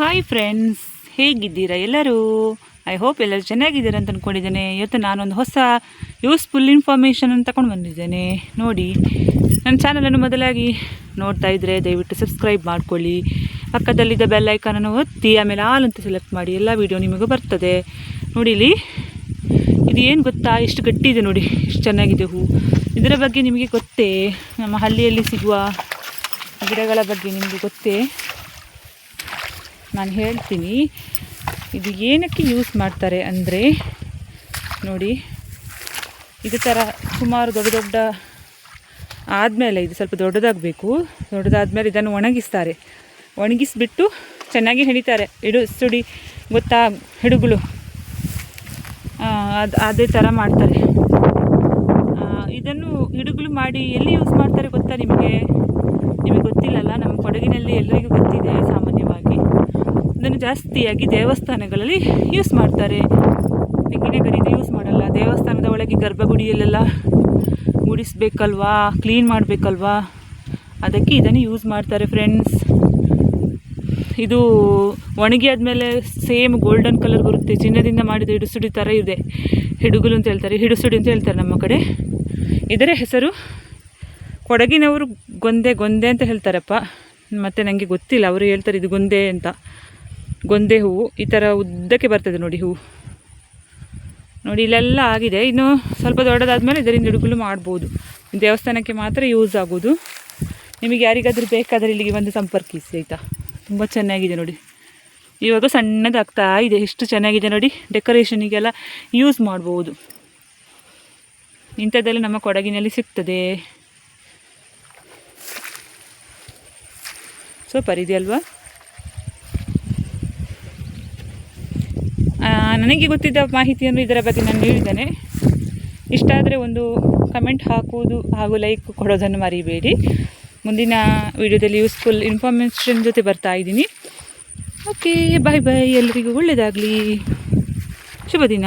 Hi friends ಹೇಗಿದ್ದೀರಾ ಎಲ್ಲರೂ? I hope ಎಲ್ಲರೂ ಚೆನ್ನಾಗಿದ್ದೀರಾ ಅಂತ ಅಂದ್ಕೊಂಡಿದ್ದೇನೆ ಇವತ್ತು ನಾನೊಂದು ಹೊಸ ಯೂಸ್ಫುಲ್ ಇನ್ಫಾರ್ಮೇಷನ್ ಅಂತ ತಗೊಂಡು ಬಂದಿದ್ದೇನೆ. ನೋಡಿ, ನನ್ನ ಚಾನಲನ್ನು ಮೊದಲಾಗಿ ನೋಡ್ತಾ ಇದ್ದರೆ ದಯವಿಟ್ಟು ಸಬ್ಸ್ಕ್ರೈಬ್ ಮಾಡ್ಕೊಳ್ಳಿ. ಪಕ್ಕದಲ್ಲಿದ್ದ ಬೆಲ್ ಐಕಾನನ್ನು ಒತ್ತಿ, ಆಮೇಲೆ ಆಲ್ ಅಂತ ಸೆಲೆಕ್ಟ್ ಮಾಡಿ, ಎಲ್ಲ ವೀಡಿಯೋ ನಿಮಗೂ ಬರ್ತದೆ. ನೋಡಿ ಇಲ್ಲಿ, ಇದು ಏನು ಗೊತ್ತಾ? ಎಷ್ಟು ಗಟ್ಟಿ ಇದೆ ನೋಡಿ, ಎಷ್ಟು ಚೆನ್ನಾಗಿದೆ ಹೂ. ಇದರ ಬಗ್ಗೆ ನಿಮಗೆ ಗೊತ್ತೇ? ನಮ್ಮ ಹಳ್ಳಿಯಲ್ಲಿ ಸಿಗುವ ಗಿಡಗಳ ಬಗ್ಗೆ ನಿಮಗೆ ಗೊತ್ತೇ? ನಾನು ಹೇಳ್ತೀನಿ, ಇದು ಏನಕ್ಕೆ ಯೂಸ್ ಮಾಡ್ತಾರೆ ಅಂದರೆ, ನೋಡಿ, ಇದು ಥರ ಸುಮಾರು ದೊಡ್ಡ ದೊಡ್ಡ ಆದಮೇಲೆ ಇದು ಸ್ವಲ್ಪ ದೊಡ್ಡದಾಗಬೇಕು. ದೊಡ್ಡದಾದಮೇಲೆ ಇದನ್ನು ಒಣಗಿಸ್ತಾರೆ. ಒಣಗಿಸ್ಬಿಟ್ಟು ಚೆನ್ನಾಗಿ ಹೆಣಿತಾರೆ ಹಿಡು ಸುಡಿ, ಗೊತ್ತಾ, ಹಿಡುಗಳು. ಅದು, ಅದೇ ಥರ ಮಾಡ್ತಾರೆ. ಇದನ್ನು ಹಿಡುಗಳು ಮಾಡಿ ಎಲ್ಲಿ ಯೂಸ್ ಮಾಡ್ತಾರೆ ಗೊತ್ತಾ ನಿಮಗೆ? ನಿಮಗೆ ಗೊತ್ತಿಲ್ಲಲ್ಲ? ನಮ್ಮ ಕೊಡಗಿನಲ್ಲಿ ಎಲ್ಲರಿಗೂ ಸಾಮಾನ್ಯವಾಗಿ ಇದನ್ನು ಜಾಸ್ತಿಯಾಗಿ ದೇವಸ್ಥಾನಗಳಲ್ಲಿ ಯೂಸ್ ಮಾಡ್ತಾರೆ. ತೆಂಗಿನ ಗರಿದು ಯೂಸ್ ಮಾಡಲ್ಲ. ದೇವಸ್ಥಾನದ ಒಳಗೆ ಗರ್ಭಗುಡಿಯಲ್ಲೆಲ್ಲ ಗುಡಿಸ್ಬೇಕಲ್ವಾ? ಕ್ಲೀನ್ ಮಾಡಬೇಕಲ್ವಾ? ಅದಕ್ಕೆ ಇದನ್ನು ಯೂಸ್ ಮಾಡ್ತಾರೆ ಫ್ರೆಂಡ್ಸ್ ಇದು ಒಣಗಿ ಆದಮೇಲೆ ಸೇಮ್ ಗೋಲ್ಡನ್ ಕಲರ್ ಬರುತ್ತೆ. ಚಿನ್ನದಿಂದ ಮಾಡಿದ ಹಿಡುಸುಡಿ ಥರ ಇದೆ. ಹಿಡುಗುಲು ಅಂತ ಹೇಳ್ತಾರೆ. ಹಿಡುಸುಡಿ ಅಂತ ಹೇಳ್ತಾರೆ ನಮ್ಮ ಕಡೆ. ಇದರ ಹೆಸರು ಕೊಡಗಿನವರು ಗೊಂದೆ ಗೊಂದೆ ಅಂತ ಹೇಳ್ತಾರಪ್ಪ. ಮತ್ತು ನನಗೆ ಗೊತ್ತಿಲ್ಲ. ಅವರು ಹೇಳ್ತಾರೆ ಇದು ಗೊಂದೆ ಅಂತ. ಗೊಂದೆ ಹೂವು ಈ ಥರ ಉದ್ದಕ್ಕೆ ಬರ್ತದೆ ನೋಡಿ ಹೂವು. ನೋಡಿ ಇಲ್ಲೆಲ್ಲ ಆಗಿದೆ. ಇನ್ನು ಸ್ವಲ್ಪ ದೊಡ್ಡದಾದಮೇಲೆ ಇದರಿಂದ ಹಿಡುಗಲು ಮಾಡ್ಬೋದು. ದೇವಸ್ಥಾನಕ್ಕೆ ಮಾತ್ರ ಯೂಸ್ ಆಗೋದು. ನಿಮಗೆ ಯಾರಿಗಾದರೂ ಬೇಕಾದರೆ ಇಲ್ಲಿಗೆ ಬಂದು ಸಂಪರ್ಕಿಸಿ, ಆಯಿತಾ? ತುಂಬ ಚೆನ್ನಾಗಿದೆ ನೋಡಿ. ಇವಾಗ ಸಣ್ಣದಾಗ್ತಾ ಇದೆ. ಎಷ್ಟು ಚೆನ್ನಾಗಿದೆ ನೋಡಿ. ಡೆಕೋರೇಷನಿಗೆಲ್ಲ ಯೂಸ್ ಮಾಡ್ಬೋದು. ಇಂಥದ್ದೆಲ್ಲ ನಮ್ಮ ಕೊಡಗಿನಲ್ಲಿ ಸಿಗ್ತದೆ. ಸೂಪರ್ ಇದೆಯಲ್ವಾ? ನನಗೆ ಗೊತ್ತಿದ್ದ ಮಾಹಿತಿಯನ್ನು ಇದರ ಬಗ್ಗೆ ನಾನು ನೀಡಿದ್ದೇನೆ ಇಷ್ಟ ಆದರೆ ಒಂದು ಕಮೆಂಟ್ ಹಾಕುವುದು ಹಾಗೂ ಲೈಕ್ ಕೊಡೋದನ್ನು ಮರಿಬೇಡಿ. ಮುಂದಿನ ವಿಡಿಯೋದಲ್ಲಿ ಯೂಸ್ಫುಲ್ ಇನ್ಫಾರ್ಮೇಷನ್ ಜೊತೆ ಬರ್ತಾ ಇದ್ದೀನಿ. ಓಕೆ ಬಾಯ್ ಬಾಯ್ ಎಲ್ಲರಿಗೂ ಒಳ್ಳೆಯದಾಗಲಿ ಶುಭ ದಿನ